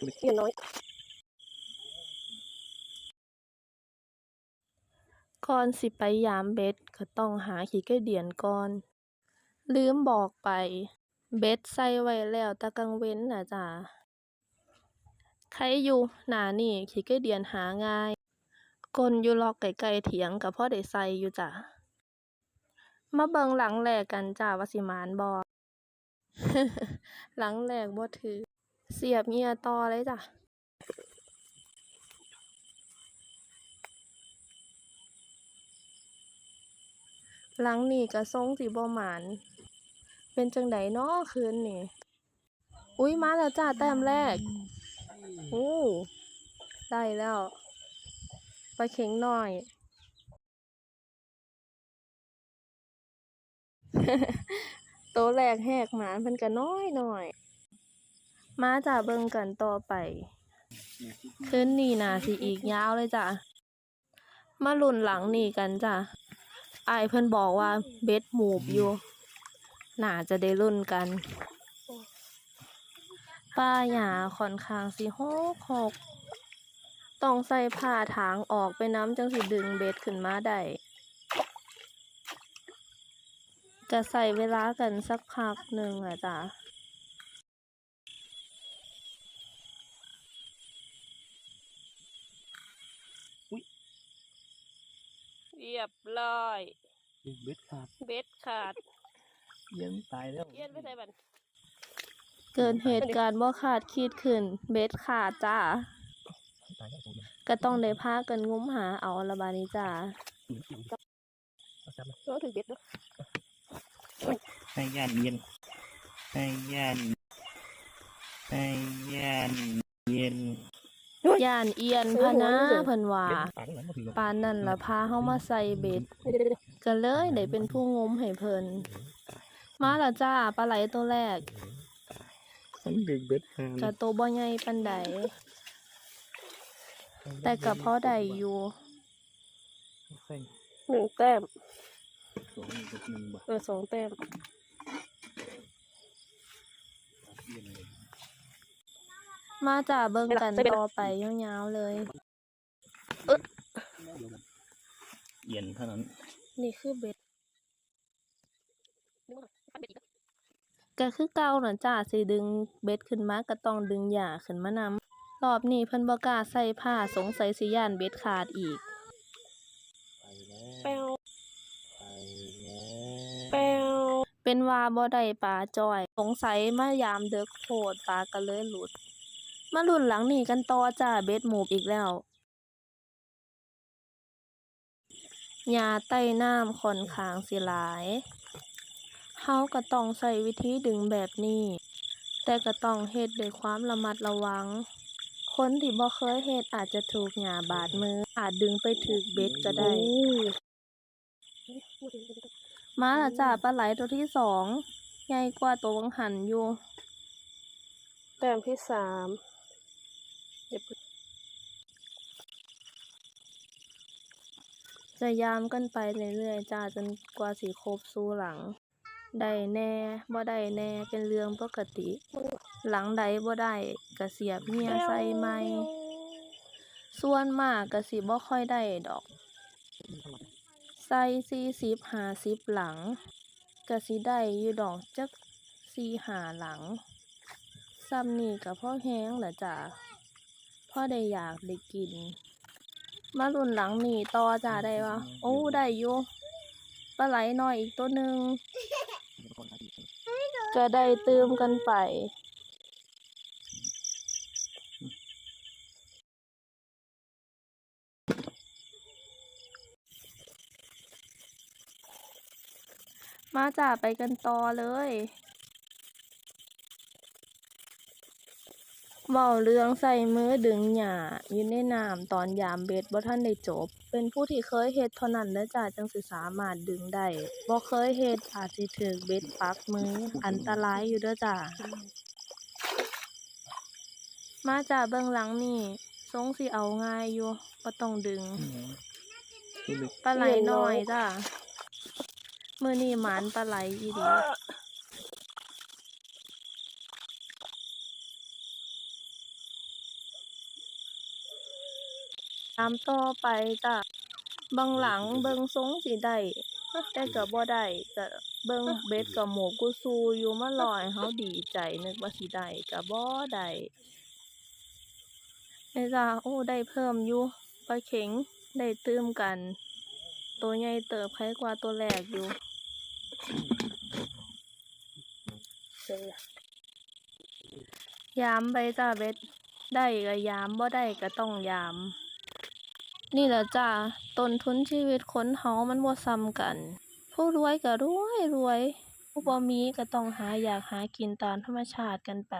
เงินน้อย ก่อนสิไปยามเบ็ดก็ต้องหาขี้ไก่เดือนก่อน ลืมบอกไป เบ็ดใส่ไว้แล้วต่กลางเว้นนะจ้าใครอยู่หนานี้ขี้ไก่เดือนหาง่ายกลอยู่ลอกไกลๆเถียงก็พอได้ใส่อยู่จ้ะมาเบิงหลังแรกกันจ้าว่าสิมานบ่หลังแรกบ่ถือ เสียบเหยื่อต่อเลยจ้ะหลังนี่ก็ทรงสิบ่หมาน เป็นจังไดน้อคืนนี่ อุ้ยมาแล้วจ้าแต้มแรกโอ้ได้แล้วปลาเข็งหน้อย โตแรกแหกหมานเพิ่นก็น้อยหน้อย มาจ้าเบิ่งกันต่อไปคืนนี้น่าสิอีกยาวเลยจ้ะ มาลุ้นหลังนี่กันจ้ะอ้ายเพิ่นบอกว่าเบ็ดหมูบอยู่น่าจะได้ลุ้นกัน ป้าหญ้าค่อนข้างสิหกหกต้องใส่ผ้าถางออกไปน้ำจังสิดึงเบ็ดขึ้นมาได้ก็ใส่เวลากันสักพักหนึ่งแหละจ้ะ เรียบร้อยเบ็ดขาดเบ็ดขาดเย็นตายแล้วเอียนไปใส่บันเกิดเหตุการณ์บ่คาดคิดขึ้น เบ็ดขาดจ้าตายแล้วตัวเดียวก็ต้องได้พากันงุ้มหาเอาละบาดนี้จ้าเอาจับมาก็ถือเบ็ดเนาะให้ย่านเย็นให้ย่านให้ย่านเย็น ย่านเอียนพะนะเพิ่นว่าเบ็ดปากหลังมาถึงปานนั่นละพาเฮามาใส่เบ็ดก็เลยได้เป็นผู้งมให้เพิ่นมาและจ้าปลาไหลตัวแรกมันดึงเบ็ดหางก็โตวบ่ใหญ่ปานใดแต่ก็พอได้อยู่ใส่หนึ่งแต้มสองหนึ่งหนึ่งบาทเออสองแต้มเย็นเลย มาจ้าเบิ่งกันต่อไปยาวๆเลยเย็นเท่านั้น นี่คือเบ็ดก็คือเก่าน่ะจ้าสิดึงเบ็ดขึ้นมาก็ต้องดึงหญ้าขึ้นมานำรอบนี้เพิ่นบ่กล้าใส่ผ้าสงสัยสิย่านเบ็ดขาดอีกไปแล้วแปวไปแล้วแปวเป็นว่าบ่ได้ปลาจ้อย สงสัยมายามเดึกโพดปลาก็เลยหลุด มาลุ้นหลังนี้กันต่อจ้าเบ็ดหมูบอีกแล้วหญ้าใต้น้ำค่อนข้างสิหลายเฮาก็ต้องใช้วิธีดึงแบบนี้ แต่ก็ต้องเฮ็ดด้วยความระมัดระวัง คนที่บ่เคยเฮ็ดอาจจะถูกหญ้าบาดมือ อาจดึงไปถูกเบ็ดก็ได้ มาละจ้าปลาไหลตัวที่สอง ใหญ่กว่าตัววังหันอยู่ แต้มที่สาม จะยามกันไปเรื่อยๆจ้าจนกว่าสิครบสู่หลังได้แน่บ่ได้แน่เป็นเรื่องปกติ หลังใดบ่ได้ก็เสียบเมียใส่ใหม่ส่วนมากก็สิบ่ค่อยได้ดอกใส่สี่สิบห้าสิบหลังก็สิได้อยู่ดอกจักสี่ห้าหลังซ้ำนี่ก็พอแห้งละจ้ะ พอได้อยากได้กิน มารุ่นหลังนี่ต่อจ้าได้ปะโอ้ได้อยู่ปลาไหลน้อยอีกตัวหนึ่งก็ได้เติมกันไปมาจ้าไปกันต่อเลย เว้าเรื่องใส่มือดึงหญ้าอยู่ในน้ำตอนยามเบ็ดบ่ทันได้จบ เป็นผู้ที่เคยเฮ็ดเท่านั้นเด้อจ้าจังสิสามารถดึงได้บ่เคยเฮ็ดอาจสิถูกเบ็ดปักมือ อันตรายอยู่เด้อจ้ามาจ้าเบื้องหลังนี่ทรงสิเอาง่ายอยู่บ่ต้องดึงปลาไหลน้อยจ้ามื้อนี้หมานปลาไหลอีหลีามต่อไปจ้ะบางหลังเบิ่งทรงสิได้แต่ก็บ่ได้ก็เบิ่งเบ็ดก็หมกกุซูอยู่มาลอยเฮาดีใจนึกว่าสิได้ก็บ่ได้นี่จ้ะโอ้ได้เพิ่มอยู่ปลาเข็งได้ตื่มกัน ตัวใหญ่เติบใครกว่าตัวแรกอยู่เสร็จละยามไปจ้าเบ็ดได้ก็ยามบ่ได้ก็ต้องยาม นี่แหละจ้าต้นทุนชีวิตคนเฮามันบ่ซ้ำกัน ผู้รวยก็รวยรวย ผู้บ่มีก็ต้องหาอยากหากินตามธรรมชาติกันไป